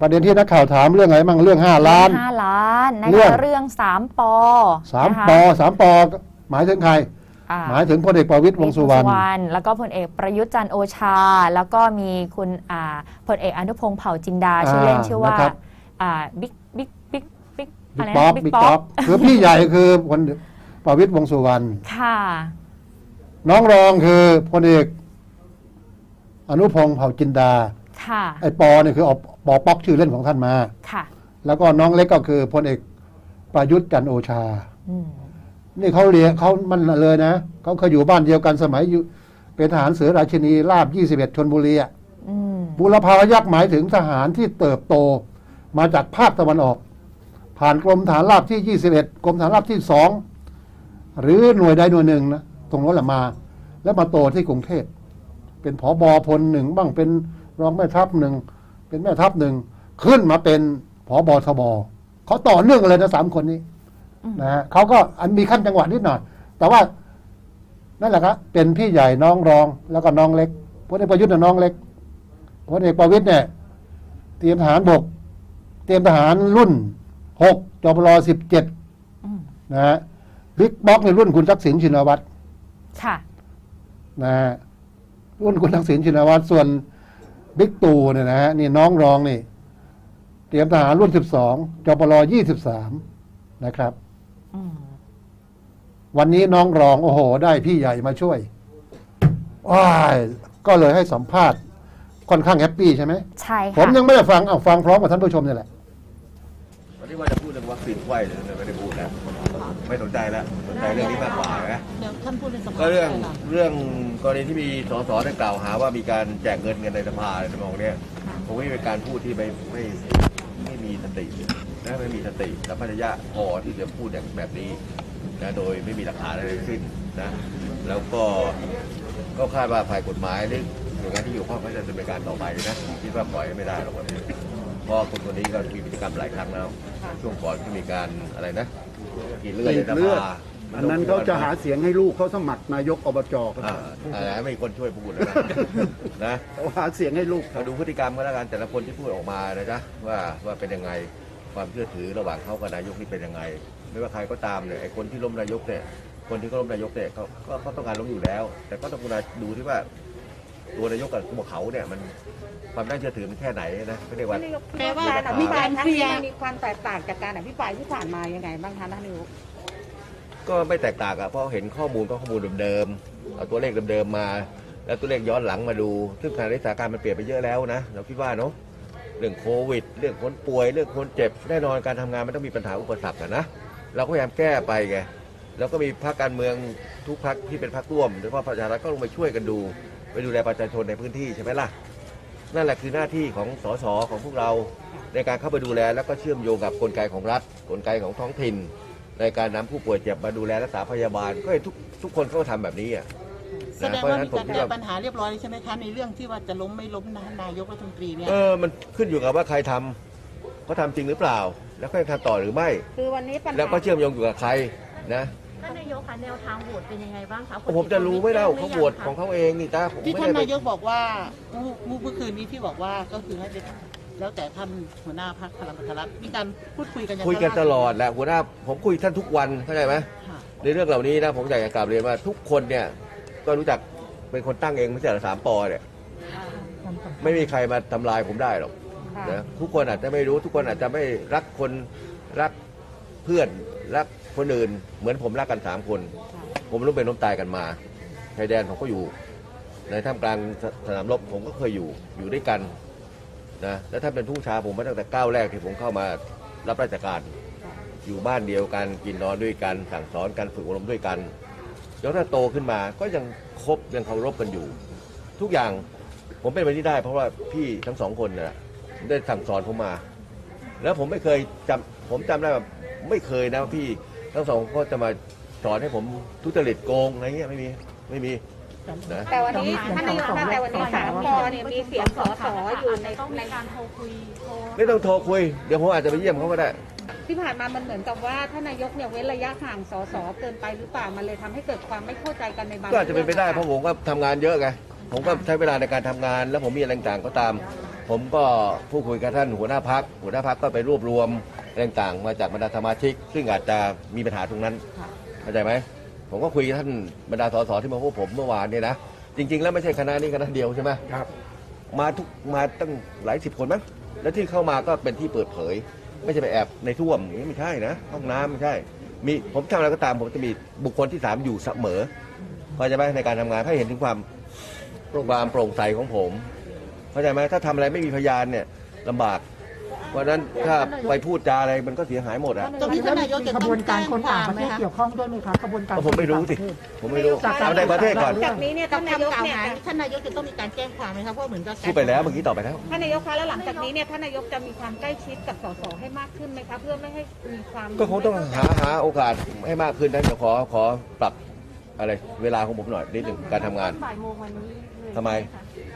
ประเด็นที่นักข่าวถามเรื่องอะไรมั่งเรื่องห้าล้าน ห้าล้านนะเรื่อคะง เรื่องสามปอสามนะคะปอสามปอหมายถึงใคร อ่หมายถึงพลเอกประวิตรวงษ์สุวรรณณแล้วก็พลเอกประยุทธ์จันทร์โอชา แล้วก็มีคุณอ่าพลเอกอนุพงศ์เผ่าจินดาชื่อเล่นชื่อว่านะครับ อ่าบิ๊กบิ๊กบิ๊กบิ๊กบิ๊อะกไรป๊อปนะบิ๊กป๊อปคือพี่ใหญ่คือพลประวิตรวงษ์สุวรรณค่ะ น้องรองคือพลเอกอนุพงศ์เผ่าจินดา ค่ะ ไอ้ปอเนี่ยคือเอาปอป๊อกชื่อเล่นของท่านมา ค่ะ แล้วก็น้องเล็กก็คือพลเอกประยุทธ์จันทร์โอชา อืมนี่เขาเรียนเขามันเลยนะเขาเคยอยู่บ้านเดียวกันสมัยอยู่เป็นทหารเสือราชินีราบ 21 ชนบุรีอะอืมบุรพายักษ์หมายถึงทหารที่เติบโตมาจากภาคตะวันออก ผ่านกรมฐานราบที่ 21 กรมฐานราบที่สองหรือหน่วยใดหน่วยหนึ่งนะตรงนั้นแหละมา แล้วมาโตที่กรุงเทพเป็นผอบอพลหนึ่งบ้างเป็น รองแม่ทัพหนึ่งเป็นแม่ทัพหนึ่งขึ้นมาเป็นผอบอทบเขาต่อเนื่องกันเลยนะสามคนนี้นะฮะเขาก็อันมีขั้นจังหวะนิดหน่อย แต่ว่านั่นแหละครับเป็นพี่ใหญ่น้องรองแล้วก็น้องเล็กพลเอกประยุทธ์น่ะน้องเล็กพลเอกประวิตยเนี่ยเตรียมทหารบก เตรียมทหารรุ่นหกจปรสิบเจ็ดอืมนะฮะบิ๊กบ็อกในรุ่นคุณทักษิณชินวัตรค่ะนะฮะรุ่นคุณทักษิณชินวัตรส่วน บิ๊กตู่เนี่ยนะฮะนี่น้องรองนี่ เตรียมทหารรุ่นสิบสองจปรยี่สิบสามนะครับ อืมวันนี้น้องรอง โอ้โห ได้พี่ใหญ่มาช่วยว้ายก็เลยให้สัมภาษณ์ค่อนข้างแฮปปี้ใช่ไหม ใช่ผมค่ะยังไม่ได้ฟังเอาฟังพร้อมกับท่านผู้ชมนี่แหละ วันนี้ว่าจะพูดเรื่องวัคซีนไข้เลยไม่ได้พูดแล้ว ไม่สนใจแล้วสนใจเรื่องนี้มากกว่านะเดี๋ยวท่านพูดในสภาก็เรื่องค่ะเรื่องกรณีที่มีสสได้กล่าวหาว่ามีการแจกเงินกันในสภาในมองเนี้ยผมว่าเป็นการพูดที่ไม่ไม่ไม่มีสตินะไม่มีสติและพัญญะพอที่จะพูดอย่างแบบนี้นะโดยไม่มีหลักฐานอะไรทั้งสิ้นนะแล้วก็ก็คาดว่าฝ่ายกฎหมายหรือหน่วยงานที่อยู่ข้องก็จะดำเนินการต่อไปนะคิดว่าปล่อยไม่ได้หรอกวันนี้เพราะคนคนนี้ก็มีพฤติกรรมหลายครั้งแล้ว ช่วงก่อนที่มีการอะไรนะกินเลือดในสเลือดภาอันนั้นเขาจะหาเสียงให้ลูกเขาสมัครนายกอบจครับอ่าอะไรไม่มีคนช่วยพูดเลยนะนะเขาหาเสียงให้ลูกเราดูพฤติกรรมก็แล้วกันแต่ละคนที่พูดออกมานะจ๊ะว่าว่าเป็นยังไงความเชื่อถือระหว่างเขากับนายกนี่เป็นยังไง ไม่ว่าใครก็ตามเนี่ยไอ้คนที่ล้มนายกเนี่ยคนที่เขาล้มนายกเนี่ยเขาก็เขาต้องการล้มอยู่แล้ว แต่ก็ต้องดูที่ว่า ตัวนายกกับตัวเขาเนี่ยมัน ความน่าเชื่อถือมันแค่ไหนนะไม่ได้ว่า แปลว่าการอมีภิปรายการครั้งเคลีนี้ยร์มันมีความแตกต่างจากการอภิปรายที่ผ่านมายังไงบ้างคะท่านนายกก็ไม่แตกต่างอะเพราะเห็นข้อมูลก็ข้อมูลเดิมๆเอาตัวเลขเดิมๆมา แล้วตัวเลขย้อนหลังมาดู ซึ่งขณะนี้สถานการณ์มันเปลี่ยนไปเยอะแล้วนะเราคิดว่าเนาะเรื่องโควิด เรื่องคนป่วย เรื่องคนเจ็บแน่นอนการทำงานมันต้องมีปัญหาอุปสรรคอะนะเราก็พยายามแก้ไปไงแล้วก็มีพรรคการเมืองทุกพรรคที่เป็นพรรคร่วมหรือว่าประชารัฐก็ลงไปช่วยกันดู ไปดูแลประชาชนในพื้นที่ใช่ไหมล่ะ นั่นแหละคือหน้าที่ของสสของพวกเราในการเข้าไปดูแลแล้วก็เชื่อมโยงกับกลไกของรัฐ กลไกของท้องถิ่น ในการนำผู้ป่วยเจ็บมาดูแลรักษาพยาบาล ก็เห็นทุกทุกคนเขาก็ทำแบบนี้อะแสนะดงเพราะว่าฉะนั้มีนผมการคิดแก้ว่าปัญหาเรียบร้อยใช่ไหมคะในเรื่องที่ว่าจะล้มไม่ล้มนายกรัฐมนตรีเนี่ยเออมันขึ้นอยู่กับว่าใครทำเขาทำจริงหรือเปล่า แล้วเขาจะทำต่อหรือไม่ คือวันนี้ปัญหาแล้วก็เชื่อมโยงอยู่กับใครนะ ท่านนายกคะแนวทางโหวตเป็นยังไงบ้างคะผมจะรู้ไหม่เล่าเขาโหวตของเขาเองนี่จ้าผมที่ไม่ท่านได้ไปนายกบอกว่าเมื่อเมื่อคืนนี้ที่บอกว่าก็คือให้เป็นแล้วแต่ท่านหัวหน้าพรรคพลังประชารัฐมีการพูดคุยกันอย่างคุยกันตลอดแหละหัวหน้าผมคุยท่านทุกวันเข้าใจไหมค่ะในเรื่องเหล่านี้นะผมอยากจะกลับเรียนว่าทุกคนเนี่ยก็รู้จักเป็นคนตั้งเองไม่ใช่เหรอสามปอเนี่ยไม่มีใครมาทำลายผมได้หรอกค่ะนะทุกคนอาจจะไม่รู้ทุกคนอาจจะไม่รักคนรัก เพื่อนรักคนอื่น เหมือนผมรักกันสามคน ผมล้มเป็นล้มตายกันมาชายแดนผมก็อยู่ ในท่ามกลางสสนามรบผมก็เคยอยู่อยู่ด้วยกันนะแล้วถ้าเป็นทุ่งชาผมมาตั้งแต่ก้าวแรกที่ผมเข้ามารับราชการอยู่บ้านเดียวกันกินนอนด้วยกัน สั่งสอนกันฝึกอบรมด้วยกันแล้วถ้าโตขึ้นมาก็ยังคบยังเคารพกันอยู่ ทุกอย่างผมเป็นไปที่ได้ เพราะว่าพี่ทั้งสองคนน่ะได้สั่งสอนผมมา แล้วผมไม่เคยจำผมจำได้แบบ ไม่เคยนะว่าพี่ทั้งสองคนก็จะมาสอนให้ผมทุจริตโกงอะไรเงี้ยไม่มีไม่มีนะแต่วันนี้ท่านนายกคะแต่วันนี้สามปอเนี่ยมีเสียงสสอยู่ในต้องในมีการโทรคุยโทรไม่ต้องโทรคุย เดี๋ยวผมอาจจะไปเยี่ยมเขาก็ได้ ที่ผ่านมามันเหมือนกับว่าท่านนายกเนี่ยเว้นระยะห่างสสเกินไปหรือเปล่ามันเลยทำให้เกิดความไม่เข้าใจกันในบางก็อาจจะเป็นไปได้เพรื่องราะผมก็ทำงานเยอะไงผมก็ใช้เวลาในการทำงาน แล้วผมมีอะไรต่างๆก็ตามผผมก็พูดคุยกับท่านหัวหน้าพักหัวหน้าพักก็ไปรวบรวมแรง ต่างๆมาจากบรรดาสมาชิก ซึ่งอาจจะมีปัญหาตรงนั้นเข้าใจไหมผมก็คุยกับท่านบรรดาสสที่มาพบผมเมื่อวานเนี่ยนะจริง ๆ แล้วไม่ใช่คณะนี้คณะเดียวใช่ไหมครับ มาทุกมาตั้งหลายสิบคนมั้งแล้วที่เข้ามาก็เป็นที่เปิดเผย ไม่ใช่ไปแอบในท่วมอย่างนี้ไม่ใช่นะห้องน้ำไม่ใช่ มีผมทำอะไรก็ตามผมจะมีบุคคลที่สามอยู่เสมอเข้าใจไหมในการทำงานให้เห็นถึงความความโปร่งใสของผม เข้าใจไหมถ้าทำอะไรไม่มีพยานเนี่ยลำบาก เพราะฉะนั้นถ้าไปพูดจาอะไรมันก็เสียหายหมดอะตรงนี้ท่านนายกจะขต้องบวนการคนต่างประเทศแจ้งควมไหมคเกี่ยวข้องด้วยไหมคะขบวนการก็ผมไม่รู้สิผมไม่รู้จากการเอาในประเทศก่อนจากนี้เนี่ยกัท่าบนนายกคำกล่าวเนี่ยหาจะท่านนายกจะต้องมีการแจ้งความไหมครับเพราะเหมือนกับพูดไปแล้วเมื่อกี้ตอบไปแล้วท่านนายกคะแล้วหลังจากนี้เนี่ยท่านนายกจะมีความใกล้ชิดกับสสให้มากขึ้นไหมคะเพื่อไม่ให้มีความก็คงต้องหาหาโอกาสให้มากขึ้นนะเดี๋ยวขอขอปรับอะไรเวลาของผมหน่อยนิดหนึ่งการทำงานบ่ายโมงวันนี้เลยทำไม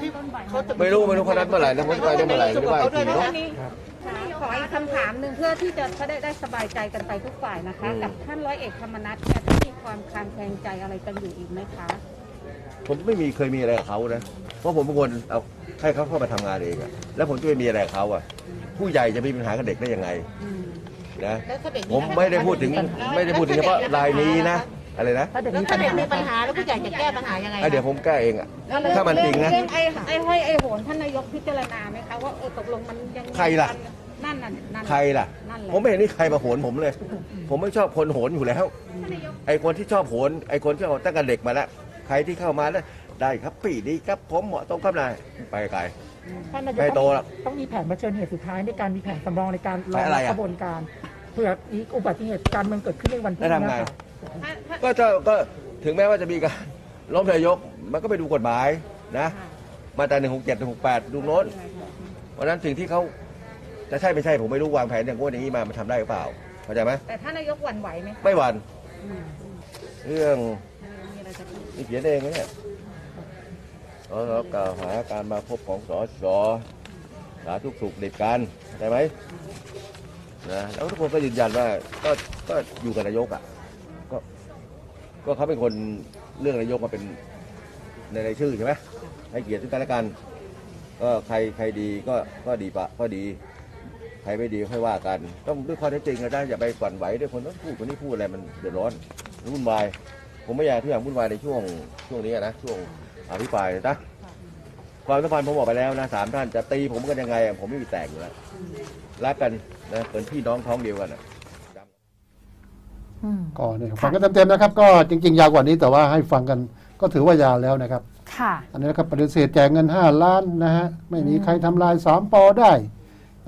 ที่ต้นบ่ายโมเขางจะไม่รู้ไม่รู้เขานัดเมื่อไหร่นะผมไปได้เมื่อไหร่หรือว่าอีกทีแล้เนาะ ววันนี้ขออีกคำถามหนึ่งเพื่อที่จะได้ได้สบายใจกันไปทุกฝ่ายนะคะอืมกับท่านร้อยเอกธรรมนัฐเนี่ยที่มีความคลางแคลงใจอะไรกันอยู่อีกไหมคะผมไม่มีเคยมีอะไรกับเขานะ เพราะผมเป็นคนเอาให้เขาเข้ามาทำงานเองอะแล้วผมจะไปมีอะไรกับเขาอะผู้ใหญ่จะมีปัญหากับเด็กได้ยังไงนะ แล้วถ้าเด็กผมไม่ได้พูดถึงไม่ได้พูดถึงเฉพาะรายนี้นะอะไรนะถ้าเด็กแล้วมีถ้าปัญเด็กหามีปัญหาแล้วผู้ใหญ่จะแก้ปัญหายังไงอะเดี๋ยวผมแก้เองอะถ้ามันจริงนะ เรื่องไอ้ไอ้ห้อยไอ้โหนท่านนายกพิจารณาไหมคะว่าเออตกลงมันยังใครล่ะนั่ นน่ะนั่นใครล่ะ นั่นแหละ ผมไม่เห็นนี่ใครมาโหนผมเลย ผมไม่ชอบคนโหนอยู่แล้ว ไอ้คนที่ชอบโหนไอ้คนที่เอาตั้งแต่เด็กมาแล้วใครที่เข้ามาแล้วได้ครับปีดีครับผมเหมาะตรงครับนายไปไกล ท่านนายกไม่โตต้องหรอกต้องมีแผนเผชิญเหตุสุดท้ายในการมีแผนสำรองในการรองแผนอะไรรับอะ กระบวนการเผื่ออีกอุบัติเหตุการเมืองเกิดขึ้นในวันพรุ่งแล้วทำนี้ไง ค่ะถ้าถ้าก็จะก็ถึงแม้ว่าจะมีการล้มนายกมันก็ไปดูกฎหมายนะ มาตราหนึ่งหกเจ็ดหนึ่งหกแปดดูโน้น เพราะฉะนั้นสิ่งที่เขา จะใช่ไม่ใช่ผมไม่รู้วางแผนอย่างงู้นอย่างนี้มามันทำได้หรือเปล่าเข้าใจไหมแต่ท่านนายกหวั่นไหวไหมคะไม่หวันเรื่องนี่เขียนเองนะเนี่ยเออเรากล่าวหาการมาพบของสอสอสาธุสุขดิบกันเข้าใจไหมนะแล้วทุกคนก็ยืนยันว่าก็ก็อยู่กับนายกอะก็ก็เขาเป็นคนเรื่องนายกมาเป็นในรายชื่อใช่ไหมให้เกียรติซึ่งกันและกัน ก็ใครใครดีก็ก็ดีปะก็ดีใครไม่ดีค่อยว่ากัน ต้องด้วยข้อเท็จจริงนะอย่าไปฝันไหวด้วยคนนั้นพูดคนนี้พูดอะไรมันเดือดร้อนมันวุ่นวายผมไม่อยากที่อย่างวุ่นวายในช่วงช่วงนี้อะนะช่วงอภิปรายนะความสัมพันธ์ผมบอกไปแล้วนะสามท่านจะตีผมกันยังไงอะผมไม่มีแตกอยู่แล้วรักกันนะเป็นพี่น้องท้องเดียวกันอะอืมก็เนี่ยฟังกันเต็มๆนะครับ ก็จริง ๆ ยาวกว่านี้แต่ว่าให้ฟังกันก็ถือว่ายาวแล้วนะครับ ค่ะ อันนี้นะครับปฏิเสธแจกเงิน 5 ล้านนะฮะไม่มีใครทำลายสามปอได้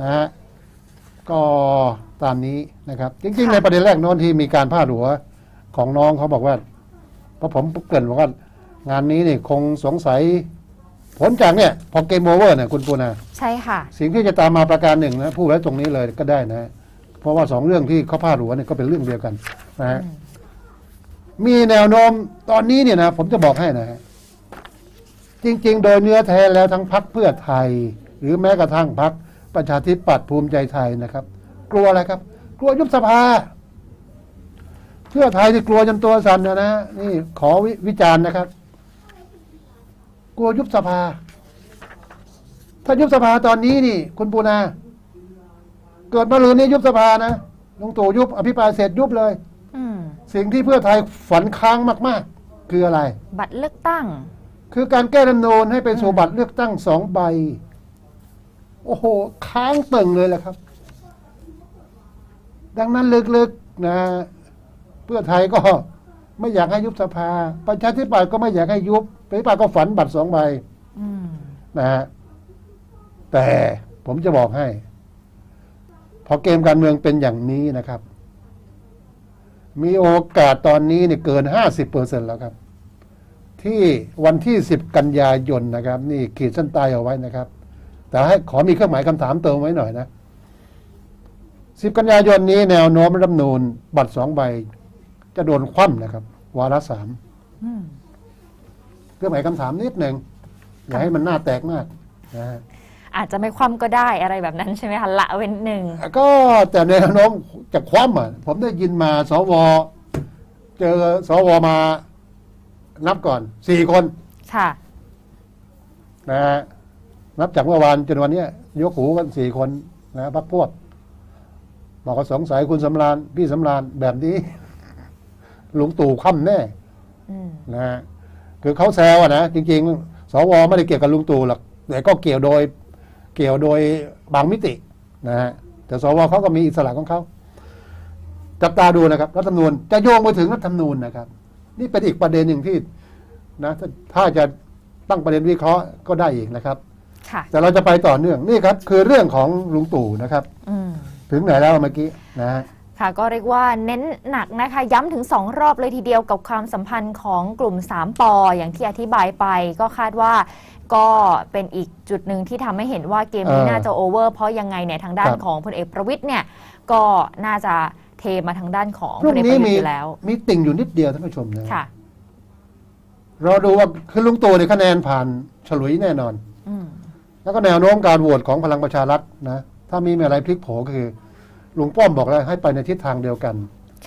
นะฮะ ก็ตามนี้นะครับ จริงๆค่ะในประเด็นแรกโน้นที่มีการพาดหัวของน้องเขาบอกว่าเพราะผมเกรินบอกว่างานนี้นี่คงสงสัย ผลจากเนี่ยพอเกมโอเวอร์เนี่ยคุณปูนาใช่ค่ะ สิ่งที่จะตามมาประการหนึ่งนะพูดไว้ตรงนี้เลยก็ได้นะฮะเพราะว่าสองเรื่องที่เขาพาดหัวเนี่ยก็เป็นเรื่องเดียวกันนะฮะอืมมีแนวโน้มตอนนี้เนี่ยนะผมจะบอกให้นะฮะจริง ๆ โดยเนื้อแท้แล้วทั้งพักเพื่อไทย หรือแม้กระทั่งพัก ประชาธิปัตย์ภูมิใจไทยนะครับ กลัวอะไรครับ กลัวยุบสภา เพื่อไทยที่กลัวจนตัวสั่นนะนะนี่ขอววิจารณ์นะครับ กลัวยุบสภา ถ้ายุบสภาตอนนี้นี่ คุณปูนา เกิดมาลืนนี้ยุบสภานะลุงตู่ยุบอภิปรายเสร็จยุบเลยอืมสิ่งที่เพื่อไทยฝันค้างมาก ๆ คืออะไร บัตรเลือกตั้ง คือการแก้รัฐธรรมนูญให้ไปสู่บัตรเลือกตั้งสองใบ โอ้โห ค้างตึงเลยแหละครับ ดังนั้นลึกๆนะเพื่อไทยก็ไม่อยากให้ยุบสภา ประชาธิปัตย์ก็ไม่อยากให้ยุบประชาธิปัตย์ก็ฝันบัตรสองใบอืมนะฮะแต่ผมจะบอกให้ พอเกมการเมืองเป็นอย่างนี้นะครับ มีโอกาสตอนนี้เนี่ยเกินห้าสิบเปอร์เซ็นแล้วครับ ที่วันที่สิบกันยายนนะครับ นี่ขีดเส้นใต้เอาไว้นะครับ แต่ให้ขอมีเครื่องหมายคำถามเติมไว้หน่อยนะสิบกันยายนนี้แนวโน้มรัฐธรรมนูญบัตรสองใบ จะโดนคว่ำนะครับ วาระสามอืมเครื่องหมายคำถามนิดหนึ่งอย่าให้มันหน้าแตกมากนะฮะอาจจะไม่คว่ำก็ได้อะไรแบบนั้นใช่ไหมคะละเว้นหนึ่งก็แต่แนวโน้มจะคว่ำอะผมได้ยินมาสวเจอสวมานับก่อนสี่คน ค่ะนะฮะ นับจากเมื่อวานจนวันเนี้ยยกหูกันสี่คนนะพักพวกบอกว่าสงสัยคุณสำราญพี่สำราญแบบนี้ ลุงตู่ค่ำแน่อืมนะฮะคือเขาแซวอะนะ จริง ๆ สวไม่ได้เกี่ยวกับลุงตู่หรอกแต่ก็เกี่ยวโดย เกี่ยวโดยบางมิตินะฮะแต่สวเขาก็มีอิสระของเขาจับตาดูนะครับรัฐธรรมนูญจะโยงไปถึงรัฐธรรมนูญนะครับ นี่เป็นอีกประเด็นหนึ่งที่นะถ้าถ้าจะตั้งประเด็นวิเคราะห์ก็ได้อีกนะครับค่ะ แต่เราจะไปต่อเนื่องนี่ครับคือเรื่องของลุงตู่นะครับอืมถึงไหนแล้วเมื่อกี้นะฮะค่ะก็เรียกว่าเน้นหนักนะคะย้ำถึง 2 รอบเลยทีเดียวกับความสัมพันธ์ของกลุ่ม 3ปออย่างที่อธิบายไป ก็คาดว่าก็เป็นอีกจุดหนึ่งที่ทำให้เห็นว่าเกมนี้เออน่าจะโอเวอร์เพราะยังไงเนี่ยทางด้านครับของพลเอกประวิทย์เนี่ยก็น่าจะเทมาทางด้านของพพรุ่ลงเอกปนี้ระวิตยมีอยู่แล้ว มีติ่งอยู่นิดเดียวท่านผู้ชมนะค่ะรอดูว่าคือลุงตู่ในยคะแนนผ่านฉลุยแน่นอนอืม แล้วก็แนวโน้มการโหวตของพลังประชารัฐนะถ้ามีอะไรพลิกโผก็คือลุงป้อมบอกแล้วให้ไปในทิศทางเดียวกัน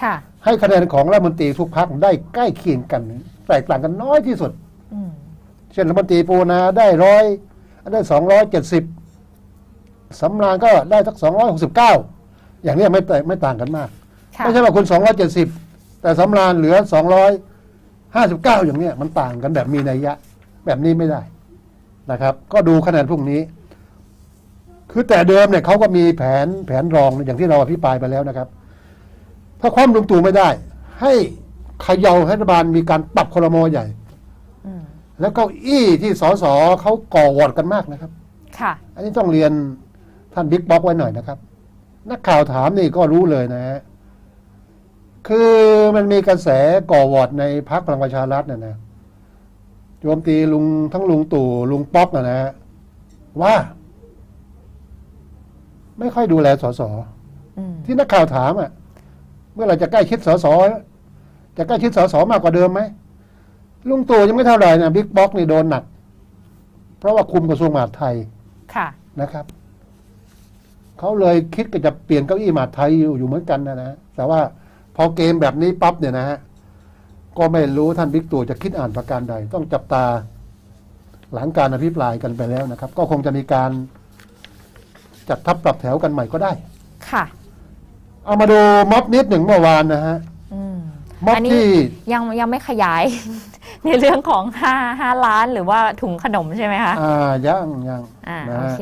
ค่ะ ให้คะแนนของรัฐมนตรีทุกพักได้ใกล้เคียงกันแตกต่างกันน้อยที่สุดอืมเช่นรัฐมนตรีปูนาได้ร้อยได้สองร้อยเจ็ดสิบสำรานก็ได้สักสองร้อยหกสิบเก้าอย่างเนี้ยไม่แตกไม่ต่างกันมากค่ะไม่ใช่ว่าคุณสองร้อยเจ็ดสิบแต่สำรานเหลือสองร้อยห้าสิบเก้าอย่างเนี้ยมันต่างกันแบบมีนัยยะ แบบนี้ไม่ได้ นะครับ ก็ดูคะแนนพรุ่งนี้ คือแต่เดิมเนี่ยเขาก็มีแผนแผนรองอย่างที่เราอภิปรายไปแล้วนะครับ ถ้าความลุงตู่ไม่ได้ ให้เขย่าให้รัฐบาลมีการปรับครมอใหญ่อืมแล้วเก้าอี้ที่สสเขาก่อวอดกันมากนะครับ ค่ะ อันนี้ต้องเรียนท่านบิ๊กบ็อกไว้หน่อยนะครับ นักข่าวถามนี่ก็รู้เลยนะฮะคือมันมีกระแสก่อวอดในพรรคพลังประชารัฐเนี่ยนะ โจมตีลุงทั้งลุงตู่ลุงป๊อกนะนะฮะว่า ไม่ค่อยดูแลสสอืมที่นักข่าวถามอะ่ะ เมื่อไหรจะใกล้ชิดสสจะใกล้ชิดสสมากกว่าเดิมไหมลุงตู่ยังไม่เท่าไหร่นะบิ๊กบ็อกนี่โดนหนัก เพราะว่าคุมกระทรวงมหาดไทยค่ะนะครับเขาเลยคิดก็จะเปลี่ยนเก้าอี้มหาดไทยอยู่อยู่เหมือนกันนะนะแต่ว่าพอเกมแบบนี้ปั๊บเนี่ยนะฮะ ก็ไม่รู้ท่านบิ๊กตู่จะคิดอ่านประการใด ต้องจับตาหลังการอภิปรายกันไปแล้วนะครับ ก็คงจะมีการจัดทัพปรับแถวกันใหม่ก็ได้ ค่ะ เอามาดูม็อบนิดหนึ่งเมื่อวานนะฮะอืมม็อบอันนี้ที่ยังยังไม่ขยาย ในเรื่องของห้าห้าล้านหรือว่าถุงขนมใช่ไหมคะ อ่ายังยังอ่านะโอฮะ เค